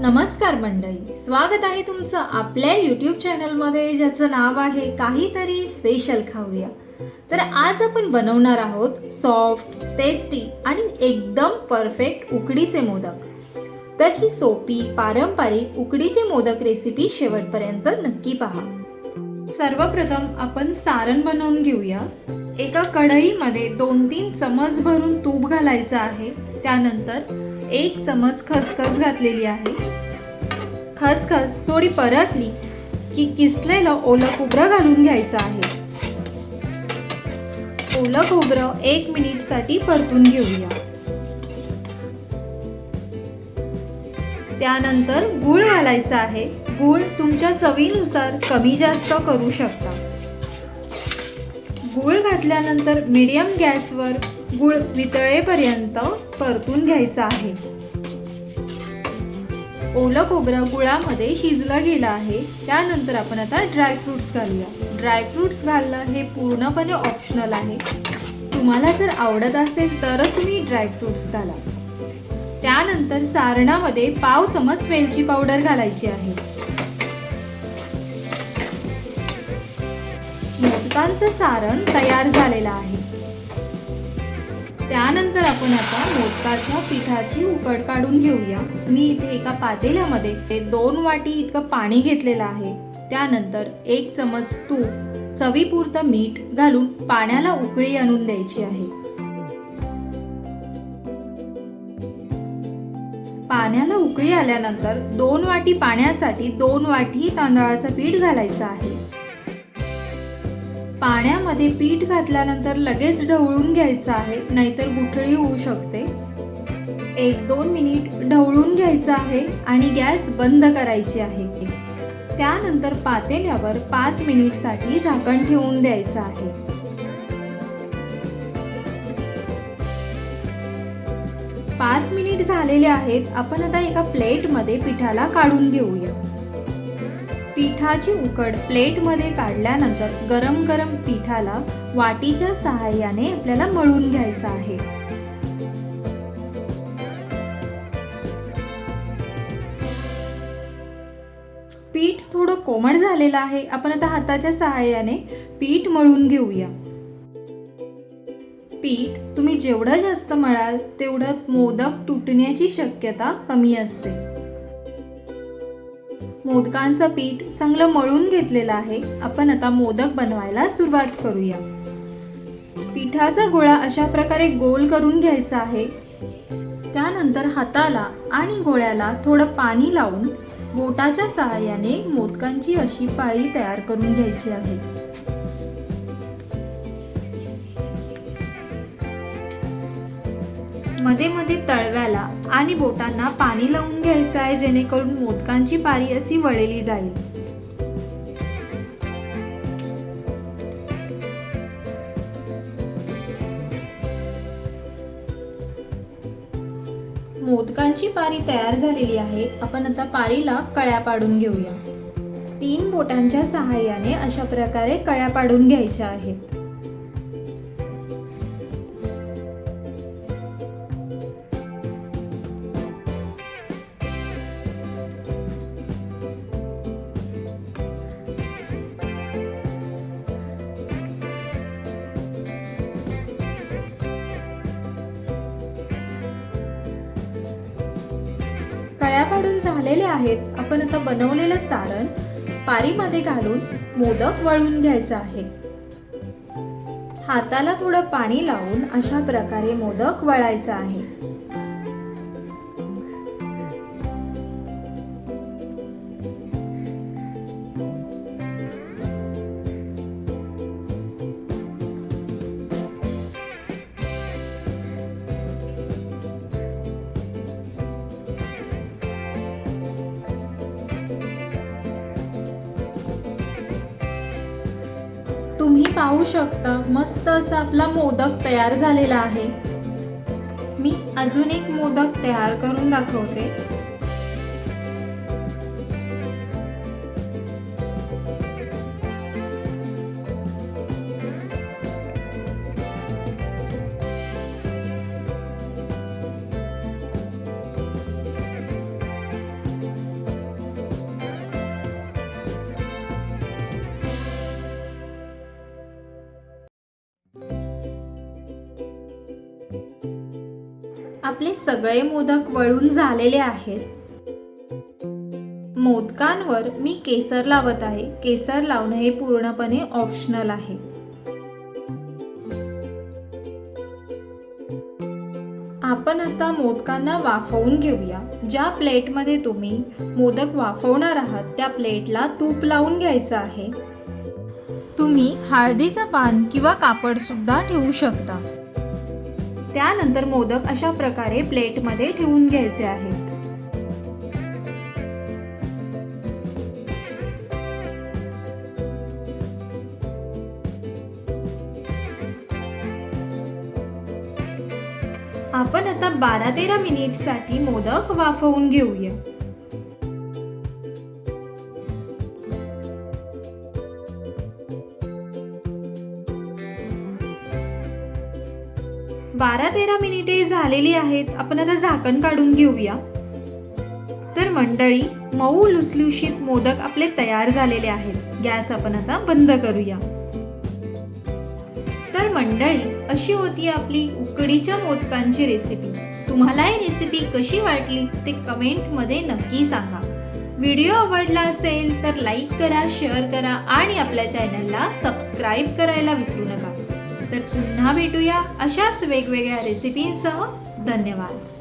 नमस्कार मंडळी. स्वागत आहे तुमचं आपल्या यूट्यूब चॅनलमध्ये ज्याचं नाव आहे काहीतरी स्पेशल खाऊया. तर आज आपण बनवणार आहोत सॉफ्ट टेस्टी आणि एकदम परफेक्ट उकडीचे मोदक. तर ही सोपी पारंपरिक उकडीचे मोदक रेसिपी शेवटपर्यंत नक्की पहा. सर्वप्रथम आपण सारण बनवून घेऊया. एका कढईमध्ये दोन तीन चमच भरून तूप घालायचं आहे. त्यानंतर एक चमच खसखस घातलेली आहे. खसखस थोडी परतली की किसलेलं ओलं खोबरं घालून घ्यायचं आहे. ओलं खोबरं एक मिनिटसाठी परतून घेऊया. त्यानंतर गूळ घालायचा आहे. गूळ तुमच्या चवीनुसार कमी जास्त करू शकता. गूळ घातल्यानंतर मीडियम गॅसवर गुळ वितळेपर्यंत परतून घ्यायचा आहे. ओलं खोबरं गुळामध्ये शिजलं गेलं आहे. त्यानंतर आपण आता ड्रायफ्रुट्स घालूया. ड्रायफ्रुट्स घालणं हे पूर्णपणे ऑप्शनल आहे. तुम्हाला जर आवडत असेल तरच तुम्ही ड्रायफ्रुट्स घाला. त्यानंतर सारणामध्ये पाव चमच वेलची पावडर घालायची आहे. मोदकांचं सारण तयार झालेलं आहे. त्यानंतर आपण आता मोदकाच्या पिठाची उकड काढून घेऊया. मी इथे एका पातेल्यामध्ये ते दोन वाटी इतकं पाणी घेतलेलं आहे. त्यानंतर एक चमच तूप चवीपुरतं मीठ घालून पाण्याला उकळी आणून द्यायची आहे. पाण्याला उकळी आल्यानंतर दोन वाटी पाण्यासाठी दोन वाटी तांदळाचं पीठ घालायचं आहे. पाण्यामध्ये पीठ घातल्यानंतर लगेच ढवळून घ्यायचं आहे नाहीतर गुठळी होऊ शकते. एक दोन मिनिट ढवळून घ्यायचं आहे आणि गॅस बंद करायची आहे. त्यानंतर पातेल्यावर पाच मिनिटसाठी झाकण ठेवून द्यायचं आहे. पाच मिनिट झालेले आहेत आपण आता एका प्लेटमध्ये पिठाला काढून घेऊया. पिठाची उकड प्लेटमध्ये काढल्यानंतर गरम गरम पिठाला वाटीच्या सहाय्याने आपल्याला मळून घ्यायचं आहे. पीठ थोडं कोमट झालेलं आहे. आपण आता हाताच्या सहाय्याने पीठ मळून घेऊया. पीठ तुम्ही जेवढं जास्त मळाल तेवढं मोदक तुटण्याची शक्यता कमी असते. मोदकांचं पीठ चांगलं मळून घेतलेलं आहे. आपण आता मोदक बनवायला सुरुवात करूया. पिठाचा गोळा अशा प्रकारे गोल करून घ्यायचा आहे. त्यानंतर हाताला आणि गोळ्याला थोडं पाणी लावून बोटाच्या सहाय्याने मोदकांची अशी पाळी तयार करून घ्यायची आहे. मध्ये मध्ये तळव्याला आणि बोटांना पाणी लावून घ्यायचं आहे जेणेकरून मोदकांची पारी अशी वळली जाईल. मोदकांची पारी तयार झालेली आहे. आपण आता पारीला कळ्या पाडून घेऊया. तीन बोटांच्या सहाय्याने अशा प्रकारे कळ्या पाडून घ्यायच्या आहेत. काढून झालेले आहेत. आपण आता बनवलेलं सारण पारीमध्ये घालून मोदक वळून घ्यायचं आहे. हाताला थोडं पाणी लावून अशा प्रकारे मोदक वळायचा आहे. पाहू शकता. मस्त असा आपला मोदक तयार झालेला आहे. मी अजून एक मोदक तयार करून दाखवते. आपले सगळे मोदक वळून झालेले आहेत. मोदकांवर मी केसर लावत आहे. केसर लावणं हे पूर्णपणे ऑप्शनल आहे. आपण आता मोदकांना वाफवून घेऊया. ज्या प्लेटमध्ये तुम्ही मोदक वाफवणार आहात त्या प्लेटला तूप लावून घ्यायचं आहे. तुम्ही हळदीचं पान किंवा कापड सुद्धा ठेवू शकता. त्यानंतर मोदक अशा प्रकारे प्लेटमध्ये ठेवून घ्यायचे आहेत. आपण आता बारा तेरा मिनिटसाठी मोदक वाफवून घेऊया. बारा तेरा मिनिटे झालेली आहेत. आपण आता झाकण काढून घेऊया. तर मंडळी मऊ लुसलुशीत मोदक आपले तयार झालेले आहेत. गॅस आपण आता बंद करूया. तर मंडळी अशी होती आपली उकडीच्या मोदकांची रेसिपी तुम्हाला ही रेसिपी कशी वाटली ते कमेंटमध्ये नक्की सांगा. व्हिडिओ आवडला असेल तर लाईक करा शेअर करा आणि आपल्या चॅनलला सबस्क्राईब करायला विसरू नका. तर पुन्हा भेटूया अशाच वेगवेगळ्या रेसिपींसह धन्यवाद.